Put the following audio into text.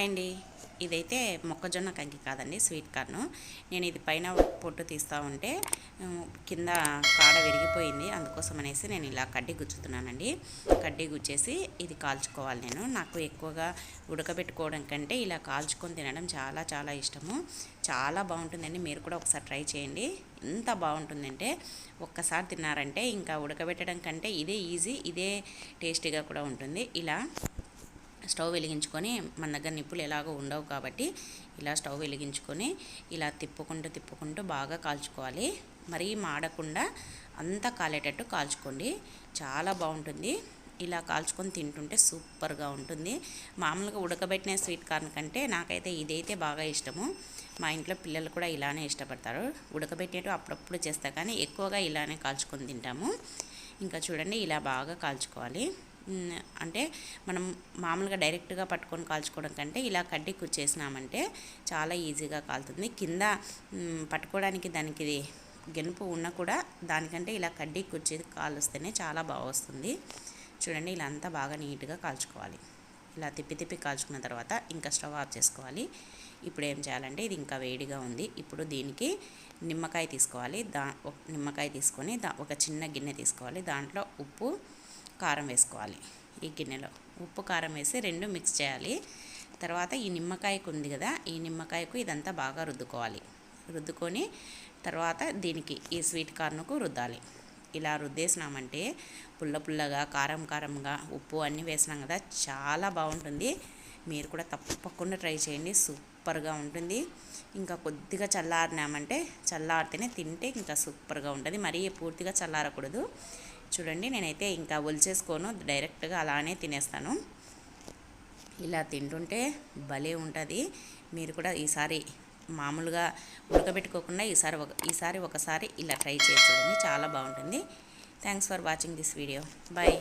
Hi అండి. ఇదైతే మొక్కజొన్న కంకి కాదండి స్వీట్ కార్న్. నేను ఇది పైన పొట్టు తీస్తూ ఉంటే కింద కాడ విరిగిపోయింది. అందుకోసం అనేసి నేను ఇలా కడ్డీ గుచ్చుతున్నానండి. కడ్డీ గుచ్చేసి ఇది కాల్చుకోవాలి నేను. నాకు ఎక్కువగా ఉడకబెట్టుకోవడం కంటే ఇలా కాల్చుకొని తినడం చాలా చాలా ఇష్టము. చాలా బాగుంటుందండి. మీరు కూడా ఒకసారి ట్రై చేయండి. ఎంత బాగుంటుందంటే ఒక్కసారి తిన్నారంటే ఇంకా ఉడకబెట్టడం కంటే ఇదే ఈజీ ఇదే టేస్టీగా కూడా ఉంటుంది. ఇలా స్టవ్ వెలిగించుకొని మన దగ్గర నిప్పులు ఎలాగో ఉండవు కాబట్టి ఇలా స్టవ్ వెలిగించుకొని ఇలా తిప్పుకుంటూ తిప్పుకుంటూ బాగా కాల్చుకోవాలి. మరీ మాడకుండా అంతా కాలేటట్టు కాల్చుకోండి. చాలా బాగుంటుంది. ఇలా కాల్చుకొని తింటుంటే సూపర్గా ఉంటుంది. మామూలుగా ఉడకబెట్టిన స్వీట్ కార్న్ కంటే నాకైతే ఇదైతే బాగా ఇష్టము. మా ఇంట్లో పిల్లలు కూడా ఇలానే ఇష్టపడతారు. ఉడకబెట్టేటు అప్పుడప్పుడు చేస్తా కానీ ఎక్కువగా ఇలానే కాల్చుకొని తింటాము. ఇంకా చూడండి ఇలా బాగా కాల్చుకోవాలి. అంటే మనం మామూలుగా డైరెక్ట్గా పట్టుకొని కాల్చుకోవడం కంటే ఇలా కడ్డీ కుచ్చేసినామంటే చాలా ఈజీగా కాలుతుంది. కింద పట్టుకోవడానికి దానికి ఇది గెనుపు ఉన్నా కూడా దానికంటే ఇలా కడ్డీ కుచ్చి కాలుస్తేనే చాలా బాగా వస్తుంది. చూడండి ఇలా అంతా బాగా నీట్గా కాల్చుకోవాలి. ఇలా తిప్పి తిప్పి కాల్చుకున్న తర్వాత ఇంకా స్టవ్ ఆఫ్ చేసుకోవాలి. ఇప్పుడు ఏం చేయాలంటే ఇది ఇంకా వేడిగా ఉంది. ఇప్పుడు దీనికి నిమ్మకాయ తీసుకోవాలి. దా ఒక నిమ్మకాయ తీసుకొని దా ఒక చిన్న గిన్నె తీసుకోవాలి. దాంట్లో ఉప్పు కారం వేసుకోవాలి ఈ గిన్నెలో. ఉప్పు కారం వేసి రెండు మిక్స్ చేయాలి. తర్వాత ఈ నిమ్మకాయకు ఉంది కదా ఈ నిమ్మకాయకు ఇదంతా బాగా రుద్దుకోవాలి. రుద్దుకొని తర్వాత దీనికి ఈ స్వీట్ కార్న్కు రుద్దాలి. ఇలా రుద్దేసినామంటే పుల్ల పుల్లగా కారం కారంగా ఉప్పు అన్నీ వేసినాం కదా చాలా బాగుంటుంది. మీరు కూడా తప్పకుండా ట్రై చేయండి సూపర్గా ఉంటుంది. ఇంకా కొద్దిగా చల్లారినామంటే చల్లారితేనే తింటే ఇంకా సూపర్గా ఉంటుంది. మరీ పూర్తిగా చల్లారకూడదు. చూడండి నేనైతే ఇంకా ఒలిచేసుకోను డైరెక్ట్గా అలానే తినేస్తాను. ఇలా తింటుంటే భలే ఉంటుంది. మీరు కూడా ఈసారి మామూలుగా ఉడకబెట్టుకోకుండా ఈసారి ఒక ఈసారి ఒకసారి ఇలా ట్రై చేసి చూడండి చాలా బాగుంటుంది. Thanks for watching this video bye